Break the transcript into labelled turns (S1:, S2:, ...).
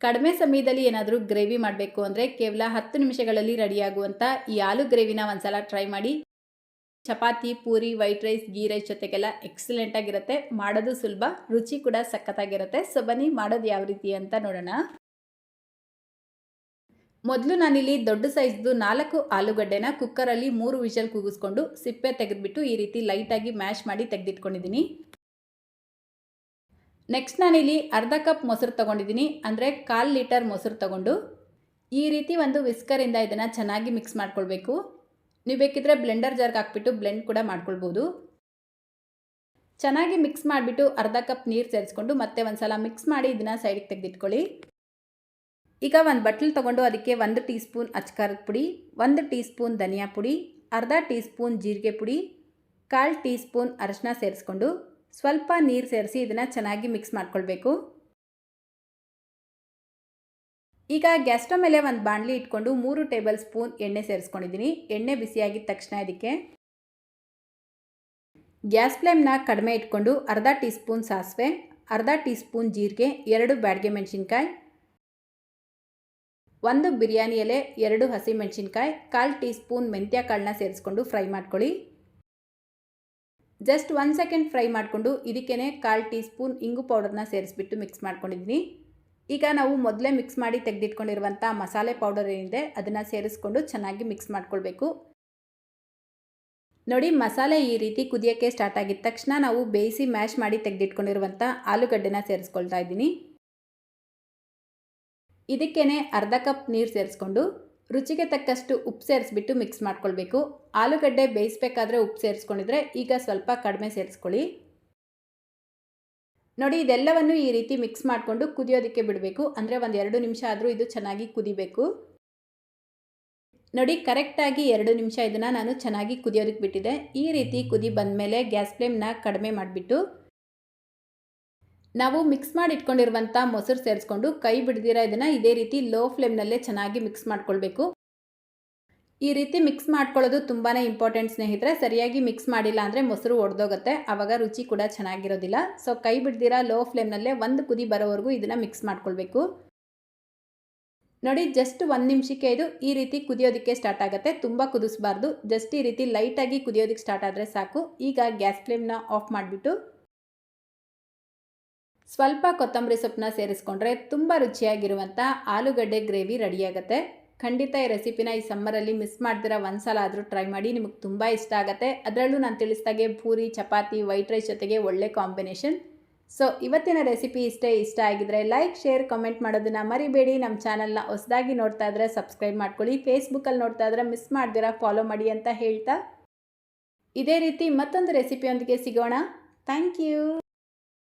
S1: ಕಡಿಮೆ ಸಮಯದಲ್ಲಿ ಏನಾದರೂ ಗ್ರೇವಿ ಮಾಡಬೇಕು ಅಂದರೆ ಕೇವಲ ಹತ್ತು ನಿಮಿಷಗಳಲ್ಲಿ ರೆಡಿಯಾಗುವಂಥ ಈ ಆಲೂ ಗ್ರೇವಿನ ಒಂದ್ಸಲ ಟ್ರೈ ಮಾಡಿ. Chapati, puri, white rice, ghee rice ಜೊತೆಗೆಲ್ಲ ಎಕ್ಸಲೆಂಟ್ ಆಗಿರುತ್ತೆ. ಮಾಡೋದು ಸುಲಭ, ರುಚಿ ಕೂಡ ಸಖತ್ತಾಗಿರುತ್ತೆ. ಸೊ ಬನ್ನಿ ಮಾಡೋದು ಯಾವ ರೀತಿ ಅಂತ ನೋಡೋಣ. ಮೊದಲು ನಾನಿಲ್ಲಿ ದೊಡ್ಡ ಸೈಜ್ದು ನಾಲ್ಕು ಆಲೂಗಡ್ಡೆನ ಕುಕ್ಕರಲ್ಲಿ ಮೂರು ವಿಷಲ್ ಕೂಗಿಸ್ಕೊಂಡು ಸಿಪ್ಪೆ ತೆಗೆದುಬಿಟ್ಟು ಈ ರೀತಿ ಲೈಟಾಗಿ ಮ್ಯಾಶ್ ಮಾಡಿ ತೆಗೆದಿಟ್ಕೊಂಡಿದ್ದೀನಿ. ನೆಕ್ಸ್ಟ್ ನಾನಿಲ್ಲಿ ಅರ್ಧ ಕಪ್ ಮೊಸರು ತೊಗೊಂಡಿದ್ದೀನಿ. ಅಂದರೆ ಕಾಲು ಲೀಟರ್ ಮೊಸರು ತೊಗೊಂಡು. ಈ ರೀತಿ ಒಂದು ವಿಸ್ಕರಿಂದ ಇದನ್ನು ಚೆನ್ನಾಗಿ ಮಿಕ್ಸ್ ಮಾಡ್ಕೊಳ್ಬೇಕು. ನೀವು ಬೇಕಿದ್ರೆ ಬ್ಲೆಂಡರ್ ಜಾರ್ಗೆ ಹಾಕ್ಬಿಟ್ಟು ಬ್ಲೆಂಡ್ ಕೂಡ ಮಾಡ್ಕೊಳ್ಬೋದು. ಚೆನ್ನಾಗಿ ಮಿಕ್ಸ್ ಮಾಡಿಬಿಟ್ಟು ಅರ್ಧ ಕಪ್ ನೀರು ಸೇರಿಸ್ಕೊಂಡು ಮತ್ತೆ ಒಂದು ಸಲ ಮಿಕ್ಸ್ ಮಾಡಿ ಇದನ್ನು ಸೈಡಿಗೆ ತೆಗೆದಿಟ್ಕೊಳ್ಳಿ. ಈಗ ಒಂದು ಬಟ್ಲು ತೊಗೊಂಡು ಅದಕ್ಕೆ ಒಂದು ಟೀ ಸ್ಪೂನ್ ಅಚ್ಕಾರದ ಪುಡಿ, ಒಂದು ಟೀ ಸ್ಪೂನ್ ಧನಿಯಾ ಪುಡಿ, ಅರ್ಧ ಟೀ ಸ್ಪೂನ್ ಜೀರಿಗೆ ಪುಡಿ, ಕಾಲು ಟೀ ಸ್ಪೂನ್ ಅರಶಿನ ಸೇರಿಸ್ಕೊಂಡು ಸ್ವಲ್ಪ ನೀರು ಸೇರಿಸಿ ಇದನ್ನು ಚೆನ್ನಾಗಿ ಮಿಕ್ಸ್ ಮಾಡ್ಕೊಳ್ಬೇಕು. ಈಗ ಗ್ಯಾಸ್ ಮೇಲೆ ಒಂದು ಬಾಣಲಿ ಇಟ್ಕೊಂಡು ಮೂರು ಟೇಬಲ್ ಸ್ಪೂನ್ ಎಣ್ಣೆ ಸೇರಿಸ್ಕೊಂಡಿದ್ದೀನಿ ಎಣ್ಣೆ ಬಿಸಿಯಾಗಿದ್ದ ತಕ್ಷಣ ಇದಕ್ಕೆ ಗ್ಯಾಸ್ ಫ್ಲೇಮ್ನ ಕಡಿಮೆ ಇಟ್ಕೊಂಡು ಅರ್ಧ ಟೀ ಸ್ಪೂನ್ ಸಾಸಿವೆ, ಅರ್ಧ ಟೀ ಸ್ಪೂನ್ ಜೀರಿಗೆ, ಎರಡು ಬ್ಯಾಡ್ಗೆ ಮೆಣಸಿನ್ಕಾಯಿ, ಒಂದು ಬಿರಿಯಾನಿ ಎಲೆ, ಎರಡು ಹಸಿ ಮೆಣಸಿನ್ಕಾಯಿ, ಕಾಲು ಟೀ ಸ್ಪೂನ್ ಮೆಂತ್ಯ ಕಾಳನ್ನ ಸೇರಿಸ್ಕೊಂಡು ಫ್ರೈ ಮಾಡ್ಕೊಳ್ಳಿ. ಜಸ್ಟ್ ಒನ್ ಸೆಕೆಂಡ್ ಫ್ರೈ ಮಾಡಿಕೊಂಡು ಇದಕ್ಕೇ ಕಾಲು ಟೀ ಸ್ಪೂನ್ ಇಂಗು ಪೌಡರ್ನ ಸೇರಿಸ್ಬಿಟ್ಟು ಮಿಕ್ಸ್ ಮಾಡ್ಕೊಂಡಿದ್ದೀನಿ. ಈಗ ನಾವು ಮೊದಲೇ ಮಿಕ್ಸ್ ಮಾಡಿ ತೆಗೆದಿಟ್ಕೊಂಡಿರುವಂಥ ಮಸಾಲೆ ಪೌಡರ್ ಏನಿದೆ ಅದನ್ನು ಸೇರಿಸ್ಕೊಂಡು ಚೆನ್ನಾಗಿ ಮಿಕ್ಸ್ ಮಾಡ್ಕೊಳ್ಬೇಕು. ನೋಡಿ ಮಸಾಲೆ ಈ ರೀತಿ ಕುದಿಯೋಕ್ಕೆ ಸ್ಟಾರ್ಟ್ ಆಗಿದ ತಕ್ಷಣ ನಾವು ಬೇಯಿಸಿ ಮ್ಯಾಶ್ ಮಾಡಿ ತೆಗೆದಿಟ್ಕೊಂಡಿರುವಂಥ ಆಲೂಗಡ್ಡೆನ ಸೇರಿಸ್ಕೊಳ್ತಾ ಇದ್ದೀನಿ. ಇದಕ್ಕೇ ಅರ್ಧ ಕಪ್ ನೀರು ಸೇರಿಸ್ಕೊಂಡು ರುಚಿಗೆ ತಕ್ಕಷ್ಟು ಉಪ್ಪು ಸೇರಿಸ್ಬಿಟ್ಟು ಮಿಕ್ಸ್ ಮಾಡ್ಕೊಳ್ಬೇಕು. ಆಲೂಗಡ್ಡೆ ಬೇಯಿಸ್ಬೇಕಾದ್ರೆ ಉಪ್ಪು ಸೇರಿಸ್ಕೊಂಡಿದ್ರೆ ಈಗ ಸ್ವಲ್ಪ ಕಡಿಮೆ ಸೇರಿಸ್ಕೊಳ್ಳಿ. ನೋಡಿ, ಇದೆಲ್ಲವನ್ನು ಈ ರೀತಿ ಮಿಕ್ಸ್ ಮಾಡಿಕೊಂಡು ಕುದಿಯೋದಕ್ಕೆ ಬಿಡಬೇಕು. ಅಂದರೆ ಒಂದು ಎರಡು ನಿಮಿಷ ಆದರೂ ಇದು ಚೆನ್ನಾಗಿ ಕುದಿಬೇಕು. ನೋಡಿ ಕರೆಕ್ಟಾಗಿ ಎರಡು ನಿಮಿಷ ಇದನ್ನು ನಾನು ಚೆನ್ನಾಗಿ ಕುದಿಯೋದಕ್ಕೆ ಬಿಟ್ಟಿದೆ. ಈ ರೀತಿ ಕುದಿ ಬಂದಮೇಲೆ ಗ್ಯಾಸ್ ಫ್ಲೇಮ್ನ ಕಡಿಮೆ ಮಾಡಿಬಿಟ್ಟು ನಾವು ಮಿಕ್ಸ್ ಮಾಡಿ ಇಟ್ಕೊಂಡಿರುವಂಥ ಮೊಸರು ಸೇರಿಸ್ಕೊಂಡು ಕೈ ಬಿಡ್ದಿರ ಇದನ್ನು ಇದೇ ರೀತಿ ಲೋ ಫ್ಲೇಮ್ನಲ್ಲೇ ಚೆನ್ನಾಗಿ ಮಿಕ್ಸ್ ಮಾಡ್ಕೊಳ್ಬೇಕು. ಈ ರೀತಿ ಮಿಕ್ಸ್ ಮಾಡ್ಕೊಳ್ಳೋದು ತುಂಬಾ ಇಂಪಾರ್ಟೆಂಟ್ ಸ್ನೇಹಿತರೆ. ಸರಿಯಾಗಿ ಮಿಕ್ಸ್ ಮಾಡಿಲ್ಲ ಅಂದರೆ ಮೊಸರು ಒಡೆದೋಗುತ್ತೆ. ಆವಾಗ ರುಚಿ ಕೂಡ ಚೆನ್ನಾಗಿರೋದಿಲ್ಲ. ಸೊ ಕೈ ಬಿಡ್ದಿರ ಲೋ ಫ್ಲೇಮ್ನಲ್ಲೇ ಒಂದು ಕುದಿ ಬರೋವರೆಗೂ ಇದನ್ನು ಮಿಕ್ಸ್ ಮಾಡ್ಕೊಳ್ಬೇಕು. ನೋಡಿ ಜಸ್ಟ್ ಒಂದು ನಿಮಿಷಕ್ಕೆ ಇದು ಈ ರೀತಿ ಕುದಿಯೋದಕ್ಕೆ ಸ್ಟಾರ್ಟ್ ಆಗುತ್ತೆ. ತುಂಬ ಕುದಿಸ್ಬಾರ್ದು. ಜಸ್ಟ್ ಈ ರೀತಿ ಲೈಟಾಗಿ ಕುದಿಯೋದಕ್ಕೆ ಸ್ಟಾರ್ಟ್ ಆದರೆ ಸಾಕು. ಈಗ ಗ್ಯಾಸ್ ಫ್ಲೇಮ್ನ ಆಫ್ ಮಾಡಿಬಿಟ್ಟು ಸ್ವಲ್ಪ ಕೊತ್ತಂಬರಿ ಸೊಪ್ಪನ್ನ ಸೇರಿಸ್ಕೊಂಡ್ರೆ ತುಂಬ ರುಚಿಯಾಗಿರುವಂಥ ಆಲೂಗಡ್ಡೆ ಗ್ರೇವಿ ರೆಡಿಯಾಗುತ್ತೆ. ಖಂಡಿತ ಈ ರೆಸಿಪಿನ ಈ ಸಮ್ಮರಲ್ಲಿ ಮಿಸ್ ಮಾಡ್ದಿರ ಒಂದು ಸಲ ಆದರೂ ಟ್ರೈ ಮಾಡಿ, ನಿಮಗೆ ತುಂಬ ಇಷ್ಟ ಆಗುತ್ತೆ. ಅದರಲ್ಲೂ ನಾನು ತಿಳಿಸ್ದಾಗೆ ಪೂರಿ, ಚಪಾತಿ, ವೈಟ್ ರೈಸ್ ಜೊತೆಗೆ ಒಳ್ಳೆ ಕಾಂಬಿನೇಷನ್. ಸೊ, ಇವತ್ತಿನ ರೆಸಿಪಿ ಇಷ್ಟೇ ಇಷ್ಟ ಆಗಿದ್ರೆ ಲೈಕ್, ಶೇರ್, ಕಮೆಂಟ್ ಮಾಡೋದನ್ನು ಮರಿಬೇಡಿ. ನಮ್ಮ ಚಾನಲ್ನ ಹೊಸದಾಗಿ ನೋಡ್ತಾ ಇದ್ರೆ ಸಬ್ಸ್ಕ್ರೈಬ್ ಮಾಡ್ಕೊಳ್ಳಿ. ಫೇಸ್ಬುಕ್ಕಲ್ಲಿ ನೋಡ್ತಾ ಇದ್ರೆ ಮಿಸ್ ಮಾಡ್ದಿರ ಫಾಲೋ ಮಾಡಿ ಅಂತ ಹೇಳ್ತಾ. ಇದೇ ರೀತಿ ಮತ್ತೊಂದು ರೆಸಿಪಿಯೊಂದಿಗೆ ಸಿಗೋಣ. Thank you.